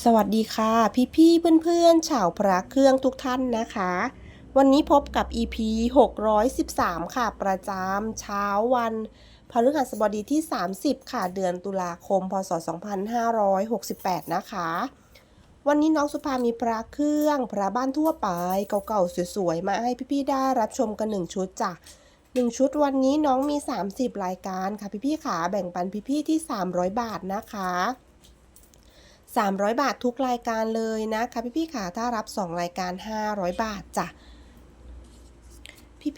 สวัสดีค่ะ พี่ๆเพื่อนๆชาวพระเครื่องทุกท่านนะคะ วันนี้พบกับ EP 613 ค่ะ ประจำเช้าวันพฤหัสบดีที่ 30 ค่ะ เดือนตุลาคม พศ 2568 นะคะ วันนี้น้องสุภามีพระเครื่องพระบ้านทั่วไปเก่าๆสวยๆ มาให้พี่ๆได้รับชมกัน 1 ชุดจ้ะ1ชุดวันนี้น้องมี 30 รายการค่ะพี่ๆขาแบ่งปันพี่ๆที่ 300 บาทนะคะ 300 บาททุกรายการเลยนะคะพี่ๆค่ะถ้ารับ 2 รายการ 500 บาทจ้ะ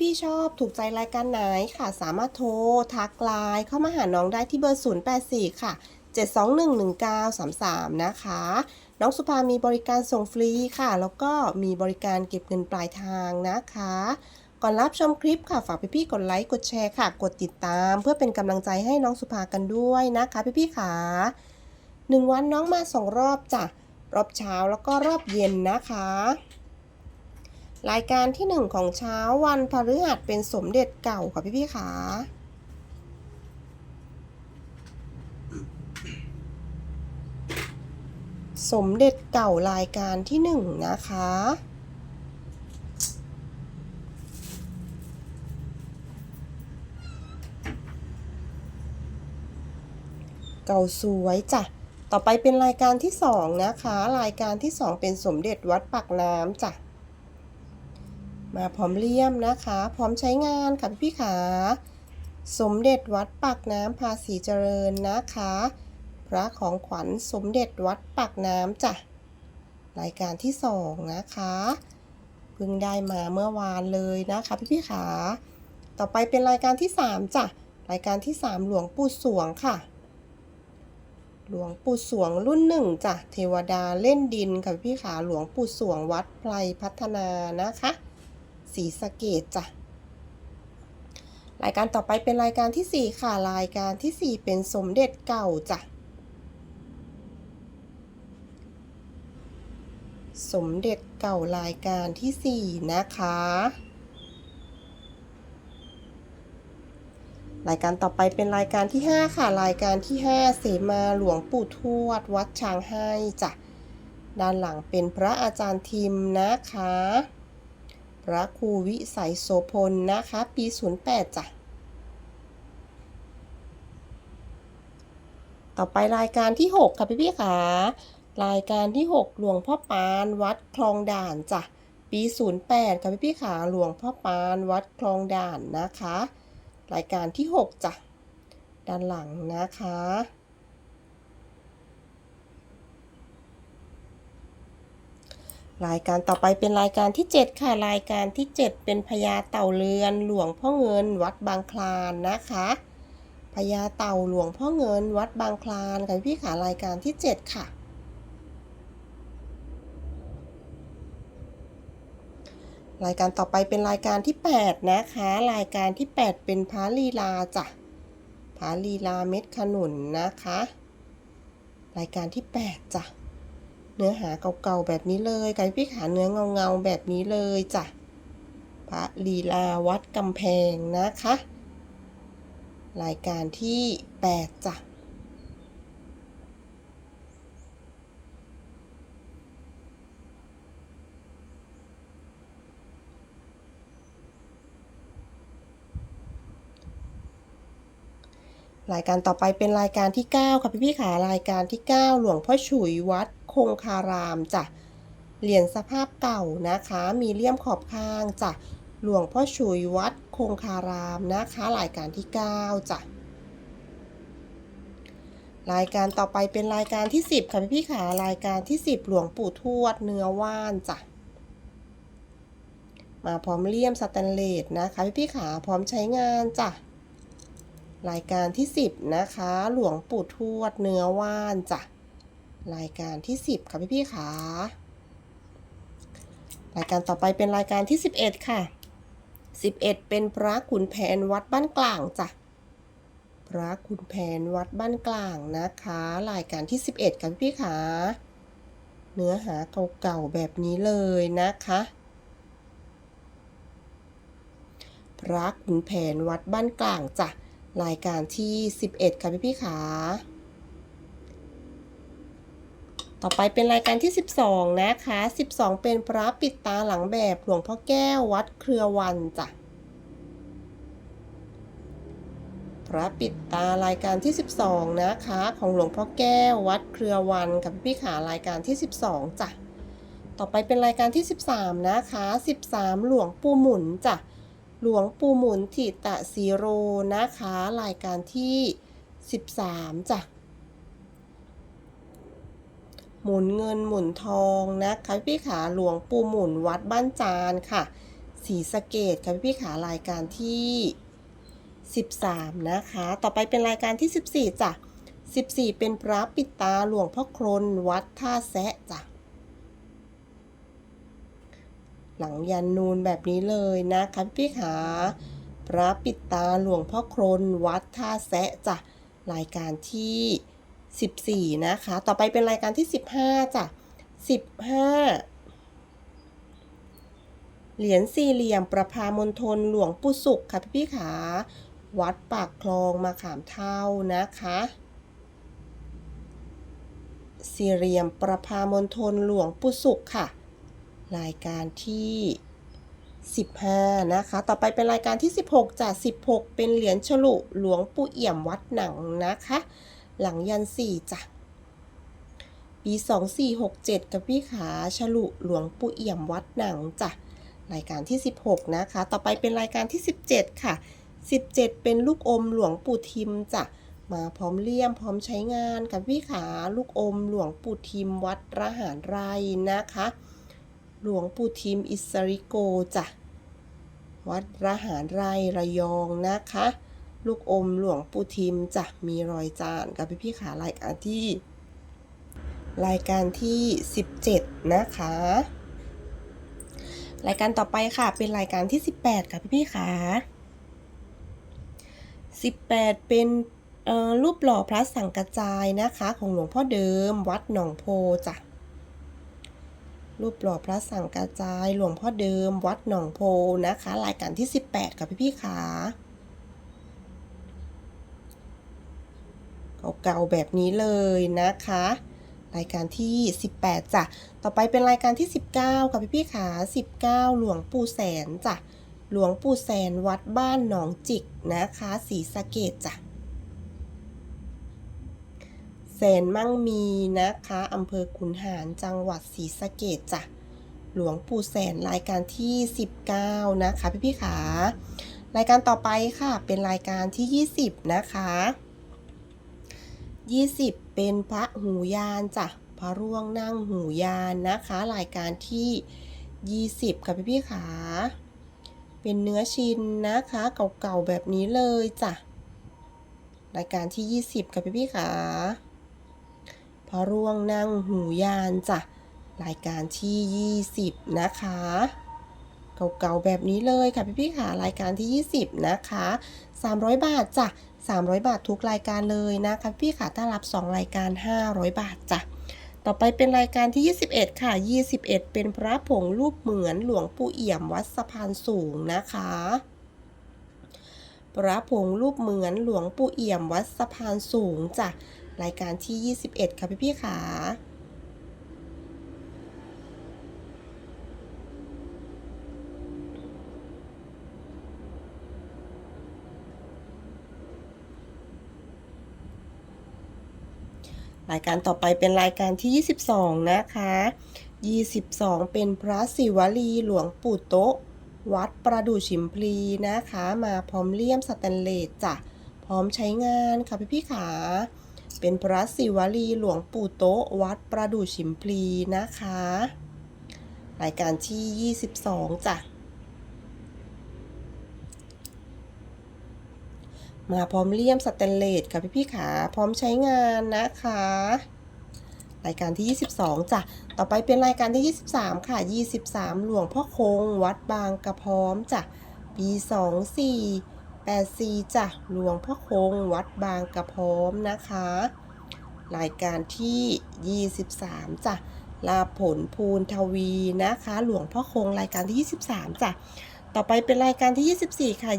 พี่ๆชอบถูกใจรายการไหนค่ะ สามารถโทรทักไลน์เข้ามาหาน้องได้ที่เบอร์ 084 ค่ะ 7211933 นะคะ น้องสุภามีบริการส่งฟรีค่ะ แล้วก็มีบริการเก็บเงินปลายทางนะคะ ก่อนรับชมคลิปค่ะ ฝากพี่ๆกดไลค์กดแชร์ค่ะ กดติดตาม เพื่อเป็นกำลังใจให้น้องสุภากันด้วยนะคะ พี่ๆค่ะ หนึ่งวันน้องมาสองรอบจ้ะ รอบเช้าแล้วก็รอบเย็นนะคะ รายการที่หนึ่งของเช้าวันพฤหัสเป็นสมเด็จเก่าค่ะพี่พี่ขาสมเด็จเก่ารายการที่หนึ่งนะคะ เก่าสวยจ้ะ ต่อไปเป็นรายการที่สองนะคะ รายการที่สองเป็นสมเด็จวัดปักน้ำจ้ะ มาพร้อมเลี่ยมนะคะ พร้อมใช้งานค่ะพี่ขา สมเด็จวัดปักน้ำภาษีเจริญนะคะ พระของขวัญสมเด็จวัดปักน้ำจ้ะ รายการที่สองนะคะเพิ่งได้มาเมื่อวานเลยนะคะพี่ๆขา ต่อไปเป็นรายการที่สามจ้ะ รายการที่สามหลวงปู่สวงค่ะ หลวงปู่สวงรุ่นหนึ่งจ้ะเทวดาเล่นดินค่ะพี่ขาหลวงปู่สวงวัดไพรพัฒนานะคะศรีสะเกดจ้ะรายการต่อไปเป็นรายการที่สี่ค่ะ รายการที่สี่เป็นสมเด็จเก่าจ้ะสมเด็จเก่ารายการที่สี่นะคะ รายการต่อไปเป็นรายการที่ 5 ค่ะ รายการที่ 5 เสมาหลวงปู่ทวด วัดช้างให้จ้ะด้านหลังเป็นพระอาจารย์ทิมนะคะ พระครูวิสัยโสพลนะคะ ปี 08จ้ะต่อไปรายการที่ 6 ค่ะพี่พี่ๆค่ะ รายการที่ 6 หลวงพ่อปานวัดคลองด่านจ้ะปี 08 ค่ะพี่พี่ๆค่ะ หลวงพ่อปานวัดคลองด่านนะคะ รายการที่ 6จ้ะ ด้านหลังนะคะ รายการต่อไปเป็นรายการที่ 7 ค่ะ รายการที่ 7 เป็นพญาเต่าเรือน หลวงพ่อเงินวัดบางคลานนะคะพญาเต่าหลวงพ่อเงินวัดบางคลานค่ะพี่ขารายการที่ 7 ค่ะ รายการต่อไปเป็นรายการที่ 8 นะคะ รายการที่ 8 เป็นพาลีลาจ้ะพาลีลาเม็ดขนุนนะคะ รายการที่ 8 จ้ะ เนื้อหาเก่าๆแบบนี้เลยไก่พี่ขาเนื้อเงาๆแบบนี้เลยจ้ะพระลีลาวัดกำแพงนะคะ รายการที่ 8 จ้ะ รายการต่อไปเป็นรายการที่ 9 ค่ะพี่พี่ขารายการที่ 9 หลวงพ่อฉุยวัดคงคารามจ้ะเหรียญสภาพเก่านะคะ มีเลี่ยมขอบข้างจ้ะหลวงพ่อฉุยวัดคงคารามนะคะ รายการที่ 9จ้ะรายการต่อไปเป็นรายการที่ 10 ค่ะพี่พี่ขารายการที่ 10 หลวงปู่ทวดเนื้อว่านจ้ะมาพร้อมเลี่ยมสแตนเลสนะคะพี่พี่ขาพร้อมใช้งานจ้ะ รายการที่ 10 นะคะ หลวงปู่ทวดเนื้อว่านจ้ะรายการที่ 10 ค่ะพี่พี่ๆค่ะรายการต่อไปเป็นรายการที่ 11 ค่ะ 11 เป็นพระขุนแผนวัดบ้านกลางจ้ะพระขุนแผนวัดบ้านกลางนะคะ รายการที่ 11 ค่ะพี่พี่ๆค่ะเนื้อหาเก่าๆแบบนี้เลยนะคะพระขุนแผนวัดบ้านกลางจ้ะ รายการที่ 11 ค่ะพี่พี่ขา ต่อไปเป็นรายการที่ 12 นะคะ 12 เป็นพระปิดตาหลังแบบหลวงพ่อแก้ววัดเครือวันจ้ะ พระปิดตารายการที่ 12 นะคะ ของหลวงพ่อแก้ววัดเครือวันกับพี่ขารายการที่ 12จ้ะ ต่อไปเป็นรายการที่ 13 นะคะ 13 หลวงปู่หมุนจ้ะ หลวงปู่หมุนทิตะสีโรนะคะ รายการที่ 13จ้ะหมุนเงินหมุนทองนะคะพี่ขาหลวงปู่หมุนวัดบ้านจานค่ะสีสะเกตค่ะพี่ขารายการที่ 13 นะคะ ต่อไปเป็นรายการที่ 14จ้ะ14 เป็นพระปิดตาหลวงพ่อครนวัดท่าแซะจ้ะ หลังยันนูนแบบนี้เลยนะคะพี่ขาพระปิดตาหลวงพ่อครนวัดท่าแซะจ้ะรายการที่ 14 นะคะ ต่อไปเป็นรายการที่ 15จ้ะ15 เหรียญสี่เหลี่ยมประพามณฑลหลวงปู่สุขค่ะพี่พี่ขาวัดปากคลองมาขามเท่านะคะสี่เหลี่ยมประพามณฑลหลวงปู่สุขค่ะ รายการที่ 15 นะคะ ต่อไปเป็นรายการที่ 16จาก16 เป็นเหรียญฉลุหลวงปู่เอี่ยมวัดหนังนะคะ หลังยัน4จ้ะปี 2467กับพี่ขาฉลุหลวงปู่เอี่ยมวัดหนังจ้ะรายการที่ 16 นะคะ ต่อไปเป็นรายการที่ 17 ค่ะ 17 เป็นลูกอมหลวงปู่ทิมจ้ะมาพร้อมเลี่ยมพร้อมใช้งานกับพี่ขาลูกอมหลวงปู่ทิมวัดระหารไรนะคะ หลวงปู่ทิมอิสริโกจ้ะ วัดระหารไรระยองนะคะ ลูกอมหลวงปู่ทิมจ้ะ มีรอยจานกับพี่พี่ขารายการที่ รายการที่ 17 นะคะ รายการต่อไปค่ะ เป็นรายการที่ 18ค่ะพี่พี่ขา18 เป็นเอ่อรูปหล่อพระสังกระจายนะคะ ของหลวงพ่อเดิม วัดหนองโพจ้ะ รูปหล่อพระสังกระจาย หลวงพ่อเดิม วัดหนองโพนะคะ รายการที่ 18ค่ะพี่พี่ขาเก่าๆแบบนี้เลยนะคะ รายการที่ 18จ้ะต่อไปเป็นรายการที่ 19ค่ะพี่พี่ขา19 หลวงปู่แสนจ้ะหลวงปู่แสนวัดบ้านหนองจิกนะคะศรีสะเกดจ้ะ แสนมั่งมีนะคะอำเภอขุนหารจังหวัดศรีสะเกดจ้ะหลวงปู่แสนรายการที่ 19 นะคะ พี่พี่ขารายการต่อไปค่ะ เป็นรายการที่ 20 นะคะ 20 เป็นพระหูยานจ้ะพระร่วงนั่งหูยานนะคะ รายการที่ 20 ค่ะพี่พี่ขาเป็นเนื้อชินนะคะเก่าๆแบบนี้เลยจ้ะรายการที่ 20 ค่ะพี่พี่ขา ร่วงนั่งหูยานจ้ะรายการที่ 20 นะคะเก่าๆแบบนี้เลยค่ะพี่พี่ๆค่ะรายการที่ 20 นะคะ 300 บาทจ้ะ300 บาททุกรายการเลยนะคะพี่ค่ะถ้ารับ 2 รายการ 500 บาทจ้ะต่อไปเป็นรายการที่ 21 ค่ะ 21 เป็นพระผงรูปเหมือนหลวงปู่เอี่ยมวัดสะพานสูงนะคะ พระผงรูปเหมือนหลวงปู่เอี่ยมวัดสะพานสูงจ้ะ รายการที่ 21 ค่ะพี่พี่ๆค่ะรายการต่อไปเป็นรายการที่ 22 นะคะ 22 เป็นพระศิวลีหลวงปู่โตะวัดประดู่ฉิมพลีนะคะ มาพร้อมเลี่ยมสแตนเลสจ้ะ พร้อมใช้งานค่ะพี่พี่ขา เป็นพระศิวลีหลวงปู่โตะวัดประดู่ฉิมพลีนะคะ รายการที่ 22 จ้ะ มาพร้อมเลี่ยมสแตนเลสค่ะพี่พี่ๆขา พร้อมใช้งานนะคะ รายการที่ 22 จ้ะ ต่อไปเป็นรายการที่ 23 ค่ะ 23 หลวงพ่อคง วัดบางกระพร้อมจ้ะ ปี 24 84จ้ะหลวงพ่อคงวัดบางกระพร้อมนะคะ รายการที่ 23จ้ะลาผลภูนทวีนะคะ หลวงพ่อคงรายการที่ 23จ้ะต่อไปเป็นรายการที่ 24 ค่ะ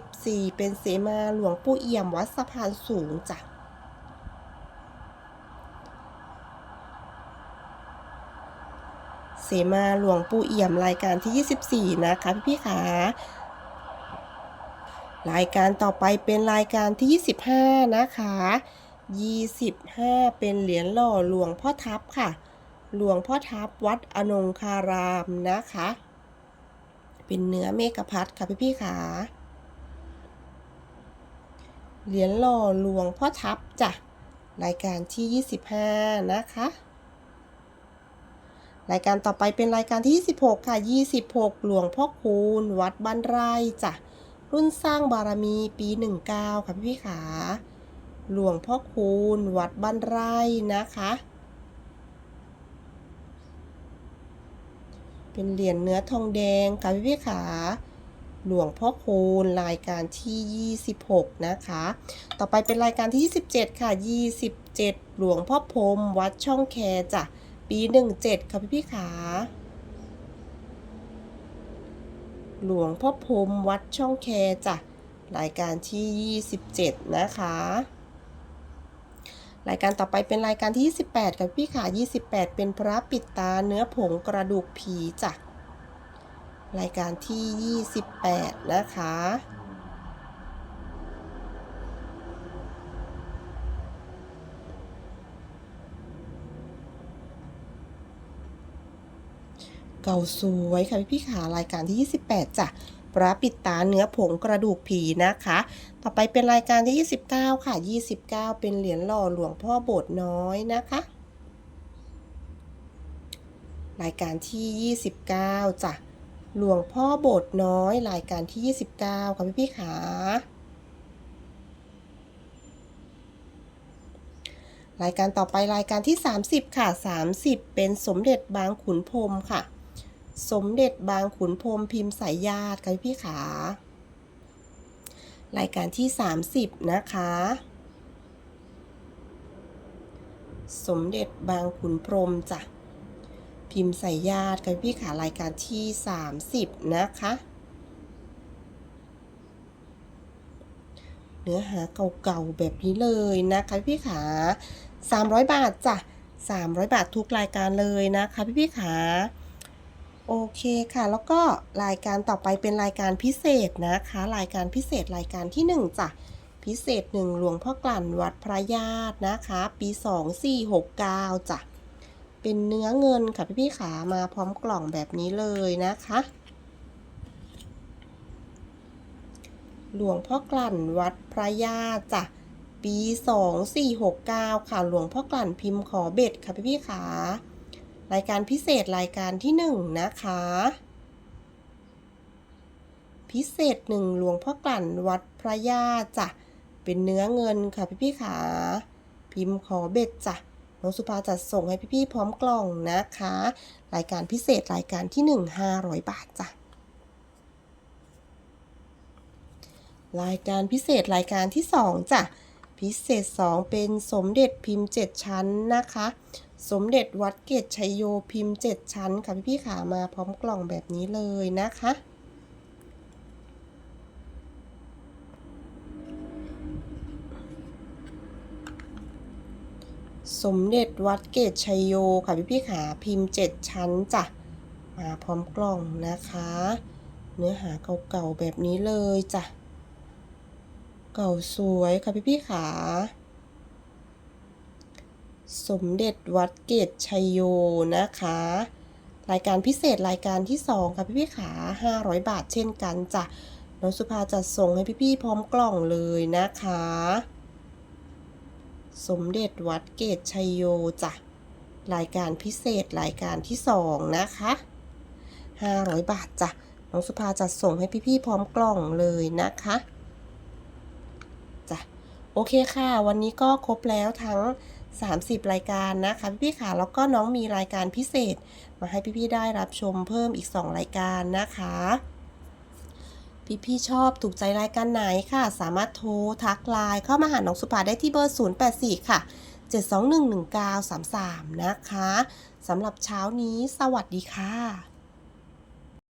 24 เป็นเสมาหลวงปู่เอี่ยมวัดสะพานสูงจ้ะเสมาหลวงปู่เอี่ยมรายการที่ 24 นะคะพี่ๆค่ะ รายการต่อไปเป็นรายการที่ 25 นะคะ 25 เป็นเหรียญหล่อหลวงพ่อทับค่ะ หลวงพ่อทับวัดอนงคารามนะคะ เป็นเนื้อเมกพัดค่ะพี่ๆค่ะเหรียญหล่อหลวงพ่อทับจ้ะ รายการที่ 25 นะคะ รายการต่อไปเป็นรายการที่ 26 ค่ะ 26 หลวงพ่อคูณวัดบ้านไร่จ้ะ รุ่นสร้างบารมีปี 19 ค่ะพี่ๆขาหลวงพ่อคูณ วัดบ้านไร่นะคะ เป็นเหรียญเนื้อทองแดงค่ะพี่ๆขาหลวงพ่อคูณรายการที่ 26 นะคะ ต่อไปเป็นรายการที่ 27 ค่ะ 27 หลวงพ่อพรมวัดช่องแคจ้ะปี 17 ค่ะพี่พี่ขา หลวงพ่อพรมวัดช่องแคจ้ะรายการที่ 27 นะคะ รายการต่อไปเป็นรายการที่ 28ค่ะพี่ขา28 เป็นพระปิดตาเนื้อผงกระดูกผีจ้ะรายการที่ 28 นะคะ เก่าสวยค่ะพี่พี่ขารายการที่ 28จ้ะพระปิดตาเนื้อผงกระดูกผีนะคะ ต่อไปเป็นรายการที่ 29 ค่ะ 29 เป็นเหรียญหล่อหลวงพ่อโบสถ์น้อยนะคะ รายการที่ 29จ้ะหลวงพ่อโบสถ์น้อย รายการที่ 29 ค่ะพี่พี่ขารายการต่อไปรายการที่ 30 ค่ะ 30 เป็นสมเด็จบางขุนพรมค่ะ สมเด็จบางขุนพรมพิมพ์สายญาติค่ะพี่ขารายการที่ 30 นะคะ สมเด็จบางขุนพรมจ้ะ พิมพ์สายญาติค่ะพี่ขารายการที่ 30 นะคะเนื้อหาเก่าๆแบบนี้เลยนะคะพี่ขา 300 บาทจ้ะ 300 บาททุกรายการเลยนะคะพี่พี่ขา โอเคค่ะ แล้วก็รายการต่อไปเป็นรายการพิเศษนะคะ รายการพิเศษรายการที่ 1จ้ะพิเศษ 1 หลวงพ่อกลั่นวัดพระญาตินะคะ ปี 2469จ้ะเป็นเนื้อเงินค่ะพี่พี่ขามาพร้อมกล่องแบบนี้เลยนะคะ หลวงพ่อกลั่นวัดพระญาติจ้ะปี 2469 ค่ะ หลวงพ่อกลั่นพิมพ์ขอเบ็ดค่ะพี่พี่ขา รายการพิเศษรายการที่ 1 นะคะ พิเศษ1หลวงพ่อกลั่นวัดพระญาติจ้ะเป็นเนื้อเงินค่ะพี่พี่ขาพิมพ์ขอเบ็ดจ้ะน้องสุภาจัดส่งให้พี่ๆพร้อมกล่องนะคะ รายการพิเศษรายการที่ 1 500 บาทจ้ะรายการพิเศษรายการที่ 2จ้ะพิเศษ 2 เป็นสมเด็จพิมพ์ 7 ชั้นนะคะ สมเด็จวัดเกตชัยโยพิมพ์ 7 ชั้นค่ะพี่ๆขามาพร้อมกล่องแบบนี้เลยนะคะ สมเด็จวัดเกตชัยโยค่ะพี่พี่ขาพิมพ์ 7 ชั้นจ้ะมาพร้อมกล่องนะคะ เนื้อหาเก่าๆแบบนี้เลยจ้ะ เก่าสวยค่ะพี่พี่ขา สมเด็จวัดเกตชัยโยนะคะ รายการพิเศษรายการที่ 2 ค่ะพี่พี่ขา500 บาทเช่นกันจ้ะน้องสุภาจัดส่งให้พี่ๆพร้อมกล่องเลยนะคะ สมเด็จวัดเกตชัยโยจ้ะรายการพิเศษรายการที่ 2 นะคะ 500 บาทจ้ะน้องสุภาจัดส่งให้พี่ๆพร้อมกล่องเลยนะคะจ้ะโอเคค่ะ วันนี้ก็ครบแล้วทั้ง 30 รายการนะคะพี่ๆค่ะแล้วก็น้องมีรายการพิเศษ มาให้พี่ๆได้รับชมเพิ่มอีก 2 รายการนะคะพี่ๆชอบถูกใจรายการไหนค่ะ สามารถโทรทักไลน์เข้ามาหาน้องสุภาได้ที่เบอร์ 084 ค่ะ 7211933 นะคะสำหรับเช้านี้สวัสดีค่ะ